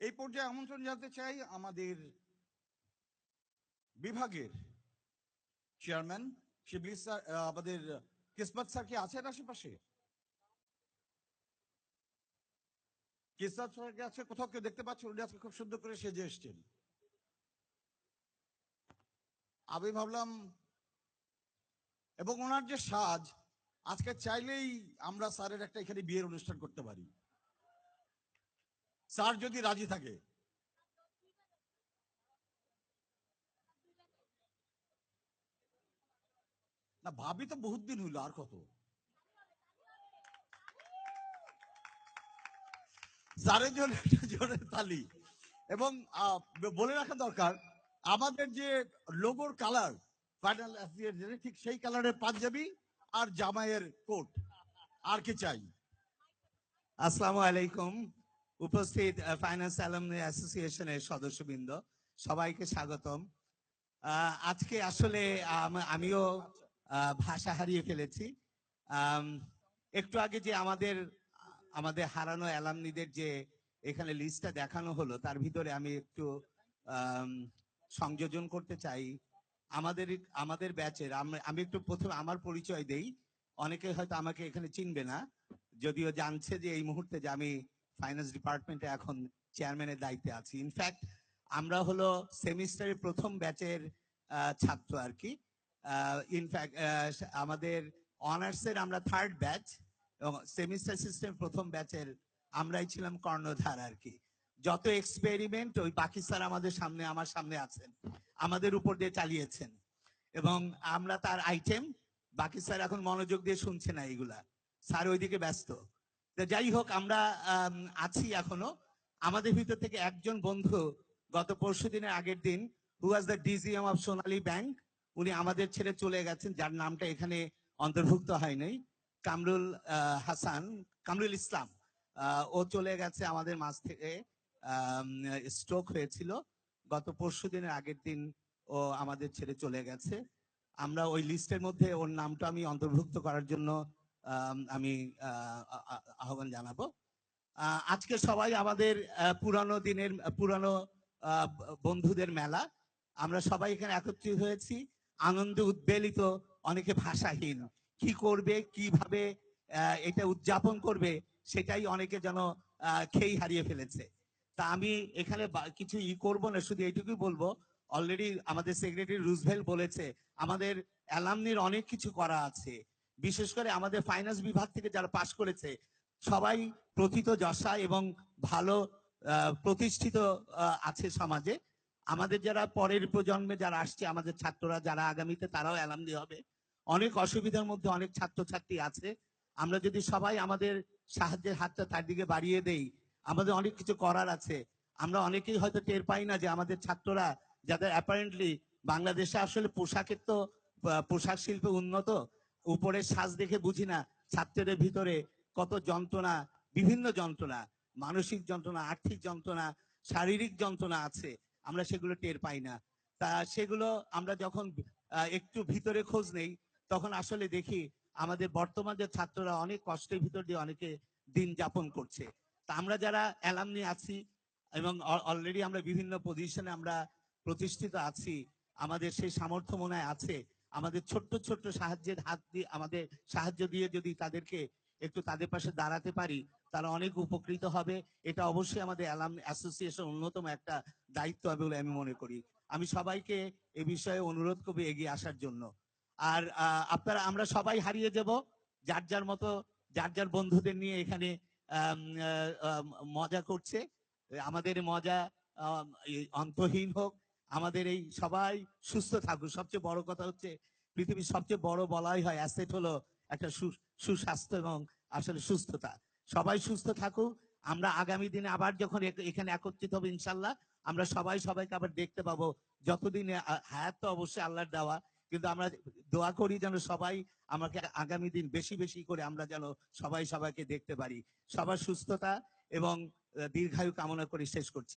এই পর্যায়ে আমন্ত্রণ জানাতে চাই আমাদের বিভাগের চেয়ারম্যান শিবলি স্যার আমাদের কিসমত স্যার কি আছেন আশেপাশে? কিসমত আছে? কোথাও কেউ দেখতে পাচ্ছেন? উনি আজকে খুব সুন্দর করে সেজে এসছেন। আমি ভাবলাম, এবং ওনার যে সাজ, আজকে চাইলেই আমরা স্যারের একটা এখানে বিয়ের অনুষ্ঠান করতে পারি। স্যার যদি রাজি থাকে। না, ভাবি তো বহুত দিন হইল, আর কত? স্যারের জন্য তালি। এবং বলে রাখা দরকার, আমাদের যে লোগোর কালার ফাইনাল ঠিক সেই কালারের পাঞ্জাবি আর জামাইয়ের কোট। আর কি চাই? আসসালামু আলাইকুম। উপস্থিত ফাইন্যান্স অ্যালামনি অ্যাসোসিয়েশনের সদস্যবৃন্দ, সবাইকে স্বাগতম। আজকে আসলে আমিও ভাষা হারিয়ে ফেলেছি। একটু আগে যে আমাদের আমাদের হারানো অ্যালামনিদের যে এখানে লিস্টটা দেখানো হলো, তার ভিতরে আমি একটু সংযোজন করতে চাই। আমাদের আমাদের ব্যাচের আমি একটু প্রথমে আমার পরিচয় দেই। অনেকে হয়তো আমাকে এখানে চিনবে না, যদিও জানছে যে এই মুহূর্তে যে আমি ফাইন্যান্স ডিপার্টমেন্টে এখন চেয়ারম্যানের দায়িত্বে আছি। ইনফ্যাক্ট আমরা হলো সেমিস্টারের প্রথম ব্যাচের ছাত্র আর কি। ইনফ্যাক্ট আমাদের অনার্সের আমরা থার্ড ব্যাচ এবং সেমিস্টার সিস্টেম প্রথম ব্যাচের আমরাই ছিলাম কর্ণধার আর কি। যত এক্সপেরিমেন্ট ওই স্যার আমাদের সামনে, আমার সামনে আছেন, আমাদের উপর দিয়ে চালিয়েছেন। এবং আমরা তার আইটেম বাকি স্যার এখন মনোযোগ দিয়ে শুনছে না এইগুলা। স্যার ওইদিকে ব্যস্ত। যাই হোক, আমরা আছি এখনও। আমাদের ভিতর থেকে একজন বন্ধু গত পরশু দিনের আগের দিন who was the DGM of Sonali bank উনি আমাদের ছেড়ে চলে গেছেন, যার নামটা এখানে অন্তর্ভুক্ত হয় নাই কামরুল হাসান, কামরুল ইসলাম ও চলে গেছে আমাদের মাঝ থেকে স্ট্রোক হয়েছিল। গত পরশু দিনের আগের দিন ও আমাদের ছেড়ে চলে গেছে। আমরা ওই লিস্টের মধ্যে ওর নামটা আমি অন্তর্ভুক্ত করার জন্য আম, আহ্বান জানাব। আজকে সবাই আমাদের পুরানো দিনের পুরানো বন্ধুদের মেলা। আমরা সবাই এখানে একত্রিত হয়েছি। আনন্দে উদ্বেলিত অনেকে ভাষাহীন। কি করবে কীভাবে এটা উদযাপন করবে সেটাই অনেকে যেন খেই হারিয়ে ফেলেছে। তা আমি এখানে কিছু ই করব না শুধু এইটুকুই বলব। অলরেডি আমাদের সেক্রেটারি রুজভেল বলেছে আমাদের অ্যালামনির অনেক কিছু করা আছে। বিশেষ করে আমাদের ফাইন্যান্স বিভাগ থেকে যারা পাশ করেছে, সবাই প্রথিত যশা এবং ভালো প্রতিষ্ঠিত আছে সমাজে। আমাদের যারা পরের প্রজন্মে যারা আসছে, আমাদের ছাত্ররা যারা আগামীতে তারাও অ্যালামনি হবে। অনেক অসুবিধার মধ্যে অনেক ছাত্রছাত্রী আছে। আমরা যদি সবাই আমাদের সাহায্যের হাতটা তার দিকে বাড়িয়ে দেই, আমাদের অনেক কিছু করার আছে। আমরা অনেকেই হয়তো টের পাই না যে আমাদের ছাত্ররা যাদের অ্যাপারেন্টলি বাংলাদেশে আসলে পোশাকের তো পোশাক শিল্পে উন্নত উপরের সাজ দেখে বুঝি না ছাত্রদের ভিতরে কত যন্ত্রণা, বিভিন্ন যন্ত্রণা, মানসিক যন্ত্রণা, আর্থিক যন্ত্রণা, শারীরিক যন্ত্রণা আছে, আমরা সেগুলো টের পাই না। তা সেগুলো আমরা যখন একটু ভিতরে খোঁজ নেই, তখন আসলে দেখি আমাদের বর্তমান যে ছাত্ররা অনেক কষ্টের ভিতর দিয়ে অনেকে দিন যাপন করছে। তা আমরা যারা অ্যালামনি আছি এবং অলরেডি আমরা বিভিন্ন পজিশনে আমরা প্রতিষ্ঠিত আছি, আমাদের সেই সামর্থ্য মনে আছে আমাদের ছোট্ট ছোট্ট সাহায্যের হাত দিয়ে, আমাদের সাহায্য দিয়ে যদি তাদেরকে একটু তাদের পাশে দাঁড়াতে পারি, তারা অনেক উপকৃত হবে। এটা অবশ্যই আমাদের অ্যালাম অ্যাসোসিয়েশন অন্যতম একটা দায়িত্ব হবে বলে আমি মনে করি। আমি সবাইকে এ বিষয়ে অনুরোধ করব এগিয়ে আসার জন্য। আর আপনারা, আমরা সবাই হারিয়ে যাব। যার যার মতো, যার যার বন্ধুদের নিয়ে এখানে মজা করছে। আমাদের মজা অন্তহীন হোক আমাদের এই সবাই সুস্থ থাকুক। সবচেয়ে বড় কথা হচ্ছে, পৃথিবীর সবচেয়ে বড় বলাই হয় অ্যাসেট হলো একটা সুস্বাস্থ্য এবং আসলে সুস্থতা। সবাই সুস্থ থাকুক। আমরা আগামী দিনে আবার যখন এখানে একত্রিত হবে ইনশাল্লাহ, আমরা সবাই সবাইকে আবার দেখতে পাবো। যতদিনে হায়াত তো অবশ্যই আল্লাহর দেওয়া, কিন্তু আমরা দোয়া করি যেন সবাই আমাকে আগামী দিন বেশি বেশি করে আমরা যেন সবাই সবাইকে দেখতে পারি। সবার সুস্থতা এবং দীর্ঘায়ু কামনা করে শেষ করছি।